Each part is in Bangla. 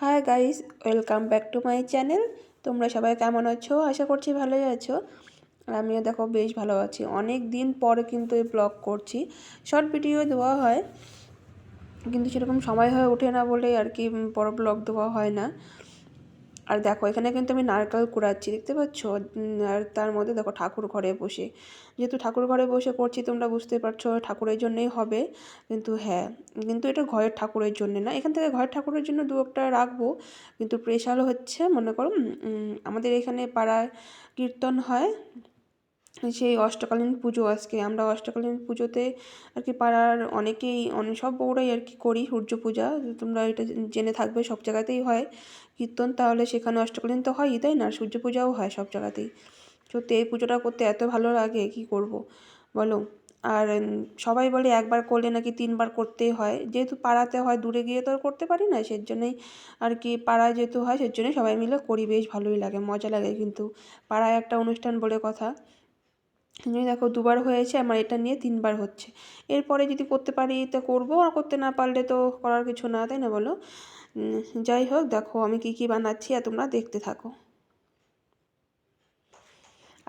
Hi guys welcome back to my channel তোমরা সবাই কেমন আছো? আশা করছি ভালোই আছো। আর আমিও দেখো বেশ ভালো আছি। অনেক দিন পরে কিন্তু এই ব্লগ করছি। শর্ট ভিডিও দেওয়া হয়। কিন্তু সেরকম সময় হয়ে ওঠে না বলে আর কি বড় ব্লগ দেওয়া হয় না। আর দেখো, এখানে কিন্তু আমি নারকেল কুড়াচ্ছি, দেখতে পাচ্ছ? আর তার মধ্যে দেখো ঠাকুর ঘরে বসে। যেহেতু ঠাকুর ঘরে বসে করছি তোমরা বুঝতে পারছ ঠাকুরের জন্যই হবে। কিন্তু হ্যাঁ কিন্তু এটা ঘরের ঠাকুরের জন্য না। এখান থেকে ঘরের ঠাকুরের জন্য দু একটা রাখব। কিন্তু স্পেশাল হচ্ছে, মনে করো আমাদের এখানে পাড়ায় কীর্তন হয়। সেই অষ্টকালীন পুজো আজকে। আমরা অষ্টকালীন পুজোতে আর কি পাড়ার অনেকেই অনেক সব বউরাই আর কি করি সূর্য পূজা। তোমরা এটা জেনে থাকবে, সব জায়গাতেই হয় কীর্তন। তাহলে সেখানে অষ্টকালীন তো হয়ই, তাই না? সূর্য পূজাও হয় সব জায়গাতেই। সত্যি, এই পুজোটা করতে এত ভালো লাগে, কি করব? বলো? আর সবাই বলে একবার করলে নাকি তিনবার করতেই হয়। যেহেতু পাড়াতে হয়, দূরে গিয়ে তো আর করতে পারি না সেই জন্যই আর কি পাড়ায় যেহেতু হয় সেই জন্যই সবাই মিলে করি। বেশ ভালোই লাগে, মজা লাগে কিন্তু। পাড়ায় একটা অনুষ্ঠান বলে কথা। তুমি দেখো দুবার হয়েছে, আমার এটা নিয়ে তিনবার হচ্ছে। এরপরে যদি করতে পারি তো করব, আর করতে না পারলে তো করার কিছু না, তাই না বলো? যাই হোক, দেখো আমি কী কী বানাচ্ছি, আর তোমরা দেখতে থাকো।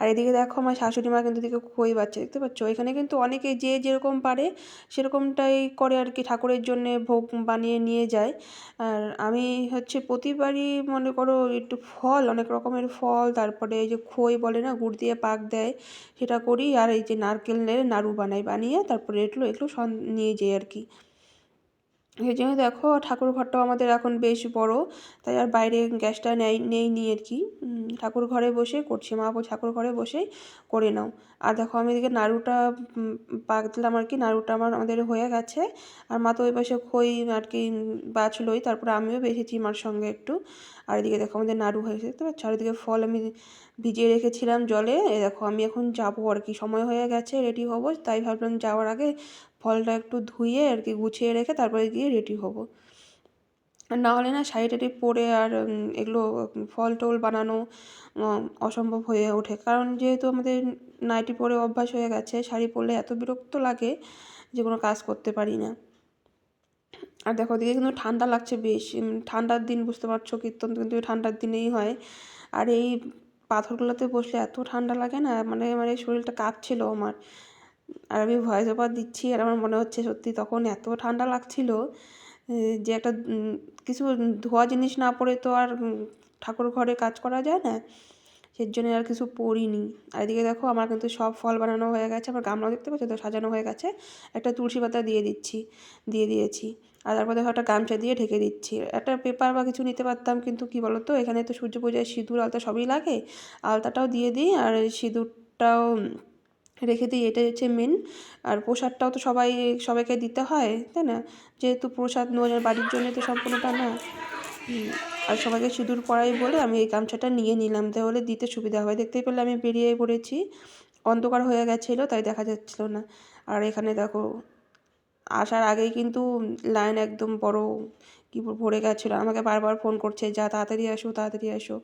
আর এদিকে দেখো আমার শাশুড়ি মা কিন্তু এদিকে খই বাচ্চা, দেখতে পাচ্ছ? এখানে কিন্তু অনেকে যে যেরকম পারে সেরকমটাই করে আর কি ঠাকুরের জন্য ভোগ বানিয়ে নিয়ে যায়। আর আমি হচ্ছে প্রতিবারই মনে করো একটু ফল, অনেক রকমের ফল, তারপরে এই যে খই বলে না, গুড় দিয়ে পাক দেয়, সেটা করি। আর এই যে নারকেলের নাড়ু বানাই, বানিয়ে তারপরে এগুলো এগুলো নিয়ে যাই আর কি। সেই জন্য দেখো ঠাকুর ঘরটাও আমাদের এখন বেশ বড়, তাই আর বাইরে গ্যাসটা নেই নেই নি আর কি। ঠাকুর ঘরে বসে করছি, মা ঠাকুর ঘরে বসেই করে নাও। আর দেখো আমি এদিকে নাড়ুটা পাক দিলাম আর কি, নাড়ুটা আমার আমাদের হয়ে গেছে। আর মা তো ওই পাশে খই আর কি বাছলোই, তারপরে আমিও বেছেছি মার সঙ্গে একটু। আর এদিকে দেখো আমাদের নাড়ু হয়েছে আর এদিকে ফল আমি ভিজিয়ে রেখেছিলাম জলে। এ দেখো আমি এখন যাব আর কি, সময় হয়ে গেছে রেডি হব। তাই ভাবলাম যাওয়ার আগে ফলটা একটু ধুয়ে আর কি গুছিয়ে রেখে তারপরে গিয়ে রেডি হব। না হলে না শাড়ি টাড়ি পরে আর এগুলো ফল টল বানানো অসম্ভব হয়ে ওঠে। কারণ যেহেতু আমাদের নাইটি পরে অভ্যাস হয়ে গেছে, শাড়ি পরলে এত বিরক্ত লাগে যে কোনো কাজ করতে পারি না। আর দেখো, ওদিকে কিন্তু ঠান্ডা লাগছে বেশ ঠান্ডার দিন বুঝতে পারছ, কীর্তন কিন্তু ঠান্ডার দিনেই হয়। আর এই পাথরগুলোতে বসলে এত ঠান্ডা লাগে না মানে মানে শরীরটা কাঁপছিল আমার। আর আমি ভয়েস ওভার দিচ্ছি, আর আমার মনে হচ্ছে সত্যি তখন এত ঠান্ডা লাগছিল যে একটা কিছু ধোয়া জিনিস না পরে তো আর ঠাকুর ঘরে কাজ করা যায় না? সেই জন্য আর কিছু পড়িনি আর এদিকে দেখো আমার কিন্তু সব ফল বানানো হয়ে গেছে, আমার গামলাও দেখতে পাচ্ছ তো সাজানো হয়ে গেছে। একটা তুলসী পাতা দিয়ে দিচ্ছি, দিয়ে দিয়েছি। আর তারপর দেখো একটা গামছা দিয়ে ঢেকে দিচ্ছি। একটা পেপার বা কিছু নিতে পারতাম, কিন্তু কী বলো তো এখানে তো সূর্য পূজায় সিঁদুর, আলতা সবই লাগে। আলতাটাও দিয়ে দিই, আর সিঁদুরটাও রেখে দিই, এটাই হচ্ছে মেন আর প্রসাদটাও তো সবাই, সবাইকে দিতে হয়, তাই না? যেহেতু প্রসাদ নেওয়ার বাড়ির জন্য তো সম্পূর্ণটা না। আর সবাইকে সিঁদুর পরাই বলে আমি এই গামছাটা নিয়ে নিলাম। তাহলে দিতে সুবিধা হয়। দেখতেই পেলে আমি বেরিয়ে পড়েছি। অন্ধকার হয়ে গেছিল, তাই দেখা যাচ্ছিল না। আর এখানে দেখো, আসার আগেই কিন্তু লাইন একদম বড়, কি ভরে গেছিল। আমাকে বারবার ফোন করছে, যা, তাড়াতাড়ি আসো তাড়াতাড়ি আসো।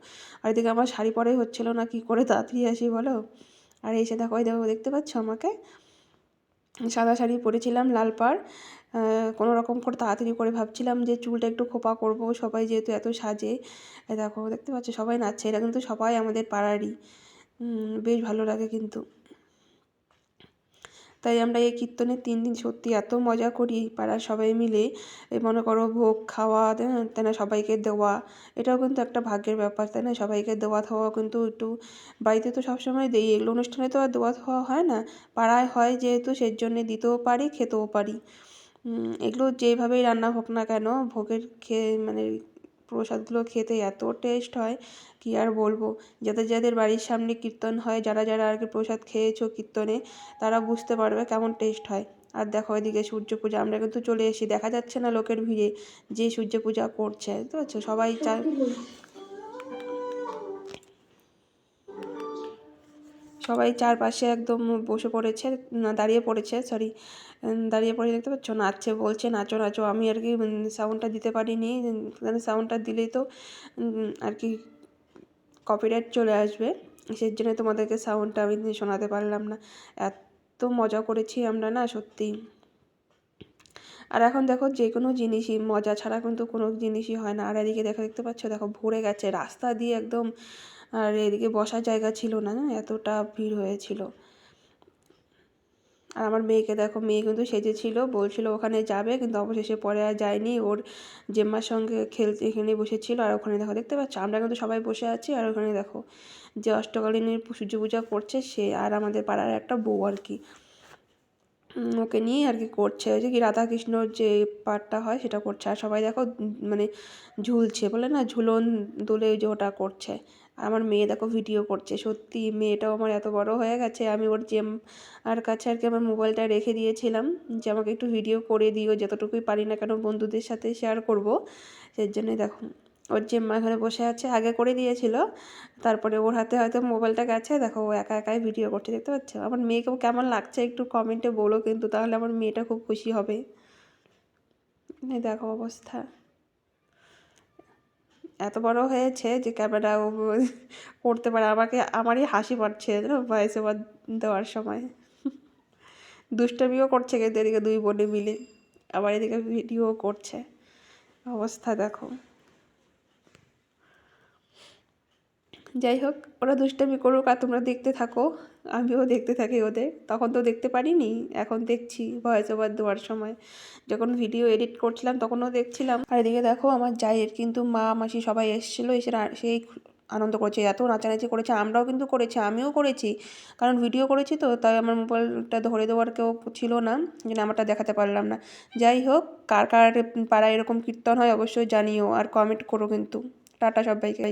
আর এদিকে আমার শাড়ি পরেই হচ্ছিল না, কি করে তাড়াতাড়ি আসি বলো? আর এসে দেখো ওই দেখো, দেখতে পাচ্ছ আমাকে? সাদা শাড়ি পরেছিলাম, লাল পাড়। কোনো রকম করে তাড়াতাড়ি করে ভাবছিলাম যে চুলটা একটু খোপা করব, সবাই যেহেতু এত সাজে। দেখো, দেখতে পাচ্ছ, সবাই নাচছে এটা কিন্তু সবাই আমাদের পাড়ারই। বেশ ভালো লাগে কিন্তু। তাই আমরা এই কীর্তনের তিন দিন সত্যি এত মজা করি পাড়ার সবাই মিলে। মনে করো ভোগ, খাওয়া তাই না, সবাইকে দেওয়া। এটাও কিন্তু একটা ভাগ্যের ব্যাপার, তাই না? সবাইকে দেওয়া থাওয়া কিন্তু একটু বাড়িতে তো সবসময় দেই, এগুলো অনুষ্ঠানে তো আর দেওয়া থাওয়া হয় না। পাড়ায় হয় যেহেতু সেই জন্যে দিতেও পারি, খেতেও পারি। এগুলো যেভাবেই রান্না হোক না কেন, ভোগের খেয়ে মানে প্রসাদগুলো খেতে এত টেস্ট হয়, কি আর বলব? যাদের যাদের বাড়ির সামনে কীর্তন হয়, যারা যারা আর কি প্রসাদ খেয়েছো কীর্তনে, তারা বুঝতে পারবে কেমন টেস্ট হয়। আর দেখো এদিকে সূর্য পূজা, আমরা কিন্তু চলে এসি দেখা যাচ্ছে না লোকের ভিড়ে যে সূর্য পূজা করছে, বুঝতে পারছ? সবাই চায় সবাই চারপাশে একদম বসে পড়েছে দাঁড়িয়ে পড়েছে সরি দাঁড়িয়ে পড়ে দেখতে পাচ্ছ? নাচছে, বলছে, নাচো নাচো। আমি আর কি সাউন্ডটা দিতে পারিনি সাউন্ডটা দিলেই তো আর কি কপিরাইট চলে আসবে। সেই জন্য তোমাদেরকে সাউন্ডটা আমি শোনাতে পারলাম না। এত মজা করেছি আমরা না, সত্যি। আর এখন দেখো, যে কোনো জিনিসই, মজা ছাড়া কিন্তু কোনো জিনিসই হয় না। আর এদিকে দেখো, দেখতে পাচ্ছ? দেখো, ভরে গেছে। রাস্তা দিয়ে একদম আর এদিকে বসার জায়গা ছিল না এতটা ভিড় হয়েছিল। আর আমার মেয়েকে দেখো, মেয়ে কিন্তু সেজেছিল, বলছিল ওখানে যাবে, কিন্তু অবশেষে পরে আর যায়নি। ওর জেম্মার সঙ্গে খেলতে এখানে বসেছিল, আর ওখানে দেখো, দেখতে পাচ্ছ? আমরা কিন্তু সবাই বসে আছি, আর ওখানে দেখো, যে অষ্টকালীনের সূর্য পূজা করছে, সে আর আমাদের পাড়ার একটা বউ আর কি। ওকে নিয়ে আর কি করছে। যে কি রাধাকৃষ্ণর যে পার্টটা হয়, সেটা করছে। আর সবাই দেখো মানে ঝুলছে, বলে না? ঝুলন দোলে যে ওটা করছে। আর আমার মেয়ে দেখো ভিডিও করছে। সত্যি মেয়েটাও আমার এত বড় হয়ে গেছে, আমি ওর জেম আর কাছে আর কি আমার মোবাইলটা রেখে দিয়েছিলাম যে আমাকে একটু ভিডিও করে দিও, যতটুকুই পারি না কেন বন্ধুদের সাথে শেয়ার করব। সেই জন্যই দেখো, ওর জেম্মা এখানে বসে আছে, আগে করে দিয়েছিল, তারপরে ওর হাতে হয়তো মোবাইলটা গেছে, দেখো ও একা একাই ভিডিও করছে, দেখতে পাচ্ছ? আমার মেয়েকেও কেমন লাগছে একটু কমেন্টে বলো কিন্তু তাহলে আমার মেয়েটা খুব খুশি হবে। দেখো অবস্থা। এত বড় হয়েছে যে ক্যামেরা করতে পারে। আমাকে, আমারই হাসি পাচ্ছে ভয়েস ওভার দেওয়ার সময়। দুষ্টমিও করছে কিন্তু এদিকে দুই বোনে মিলে। আবার এদিকে ভিডিও করছে। অবস্থা দেখো। যাই হোক, ওরা দুষ্টামি করুক আর তোমরা দেখতে থাকো। আমিও দেখতে থাকি ওদের। তখন তো দেখতে পারিনি, এখন দেখছি ভয়েস ওভার দেওয়ার সময়। যখন ভিডিও এডিট করছিলাম, তখনও দেখছিলাম। আর এদিকে দেখো, আমার জায়ের কিন্তু মা, মাসি সবাই এসেছিল, এসে সেই আনন্দ করেছে, এত নাচানাচি করেছে। আমরাও কিন্তু করেছি, আমিও করেছি। কারণ ভিডিও করেছি তো, তাই আমার মোবাইলটা ধরে দেওয়ার কেউ ছিল না যেন আমারটা দেখাতে পারলাম না। যাই হোক, কার কার পাড়ায় এরকম কীর্তন হয় অবশ্যই জানিও, আর কমেন্ট করো কিন্তু। টাটা সবাইকে।